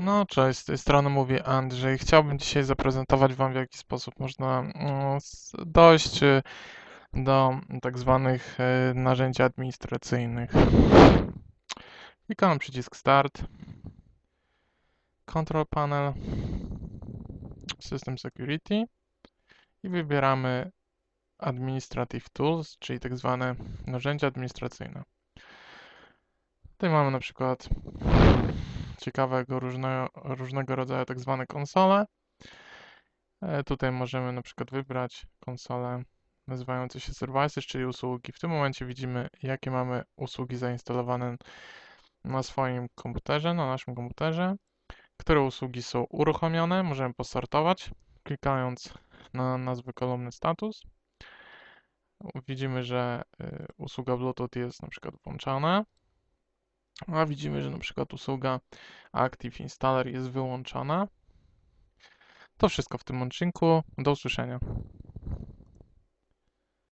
No, cześć, z tej strony mówi Andrzej. Chciałbym dzisiaj zaprezentować Wam, w jaki sposób można mm, dojść y, do tak zwanych y, narzędzi administracyjnych. Klikamy przycisk Start, Control Panel, System Security i wybieramy Administrative Tools, czyli tak zwane narzędzia administracyjne. Tutaj mamy na przykład ciekawego różnego, różnego rodzaju tak zwane konsole. E, Tutaj możemy na przykład wybrać konsolę nazywające się Services, czyli usługi. W tym momencie widzimy, jakie mamy usługi zainstalowane na swoim komputerze, na naszym komputerze, które usługi są uruchomione. Możemy posortować, klikając na nazwę kolumny status. Widzimy, że y, usługa Bluetooth jest na przykład włączana, a widzimy, że na przykład usługa Active Installer jest wyłączona. To wszystko w tym odcinku. Do usłyszenia.